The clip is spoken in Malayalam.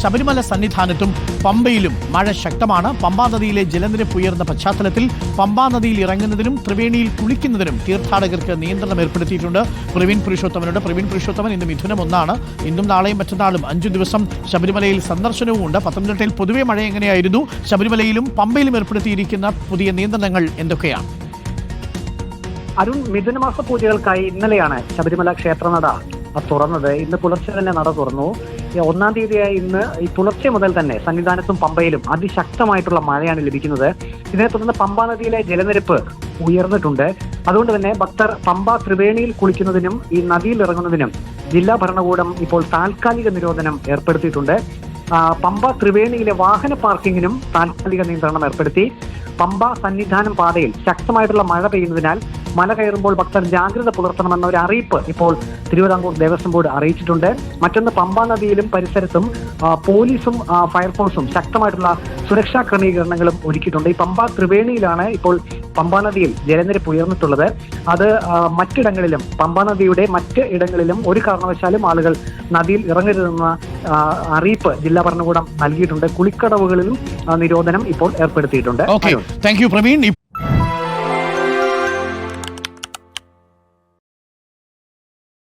ശബരിമല സന്നിധാനത്തും പമ്പയിലും മഴ ശക്തമാണ്. പമ്പാ നദിയിലെ ജലനിരപ്പ് ഉയർന്ന പശ്ചാത്തലത്തിൽ പമ്പാ നദിയിൽ ഇറങ്ങുന്നതിനും ത്രിവേണിയിൽ കുളിക്കുന്നതിനും തീർത്ഥാടകർക്ക് നിയന്ത്രണം ഏർപ്പെടുത്തിയിട്ടുണ്ട്. പ്രവീൺ പുരുഷോത്തമനുണ്ട്. പ്രവീൺ പുരുഷോത്തമൻ ഇന്ന് മിഥുനം ഒന്നാണ്. ഇന്നും നാളെയും മറ്റന്നാളും അഞ്ചു ദിവസം ശബരിമലയിൽ സന്ദർശനവും ഉണ്ട്. പത്തനംതിട്ടയിൽ പൊതുവെ മഴ എങ്ങനെയായിരുന്നു? ശബരിമലയിലും പമ്പയിലും ഏർപ്പെടുത്തിയിരിക്കുന്ന പുതിയ നിയന്ത്രണങ്ങൾ എന്തൊക്കെയാണ്? അരുൺ മിഥുനമാസ പൂജകൾക്കായി ഇന്നലെയാണ് ശബരിമല ക്ഷേത്രനട തുറന്നത്. ഇന്ന് പുലർച്ചെ തന്നെ നട തുറന്നു. ഒന്നാം തീയതിയായ ഇന്ന് ഈ പുലർച്ചെ മുതൽ തന്നെ സന്നിധാനത്തും പമ്പയിലും അതിശക്തമായിട്ടുള്ള മഴയാണ് ലഭിക്കുന്നത്. ഇതിനെ തുടർന്ന് പമ്പ നദിയിലെ ജലനിരപ്പ് ഉയർന്നിട്ടുണ്ട്. അതുകൊണ്ട് തന്നെ ഭക്തർ പമ്പ ത്രിവേണിയിൽ കുളിക്കുന്നതിനും ഈ നദിയിൽ ഇറങ്ങുന്നതിനും ജില്ലാ ഭരണകൂടം ഇപ്പോൾ താൽക്കാലിക നിരോധനം ഏർപ്പെടുത്തിയിട്ടുണ്ട്. പമ്പ ത്രിവേണിയിലെ വാഹന പാർക്കിങ്ങിനും താൽക്കാലിക നിയന്ത്രണം ഏർപ്പെടുത്തി. പമ്പ സന്നിധാനം പാതയിൽ ശക്തമായിട്ടുള്ള മഴ പെയ്യുന്നതിനാൽ മല കയറുമ്പോൾ ഭക്തർ ജാഗ്രത പുലർത്തണമെന്ന ഒരു അറിയിപ്പ് ഇപ്പോൾ തിരുവിതാംകൂർ ദേവസ്വം ബോർഡ് അറിയിച്ചിട്ടുണ്ട്. മറ്റൊന്ന് പമ്പാ നദിയിലും പരിസരത്തും പോലീസും ഫയർഫോഴ്സും ശക്തമായിട്ടുള്ള സുരക്ഷാ ക്രമീകരണങ്ങളും ഒരുക്കിയിട്ടുണ്ട്. ഈ പമ്പ ത്രിവേണിയിലാണ് ഇപ്പോൾ പമ്പാ നദിയിൽ ജലനിരപ്പ് ഉയർന്നിട്ടുള്ളത്. അത് മറ്റിടങ്ങളിലും പമ്പാ നദിയുടെ മറ്റ് ഇടങ്ങളിലും ഒരു കാരണവശാലും ആളുകൾ നദിയിൽ ഇറങ്ങരുതെന്ന അറിയിപ്പ് ജില്ലാ ഭരണകൂടം നൽകിയിട്ടുണ്ട്. കുളിക്കടവുകളിലും നിരോധനം ഇപ്പോൾ ഏർപ്പെടുത്തിയിട്ടുണ്ട്. Okay thank you Praveen.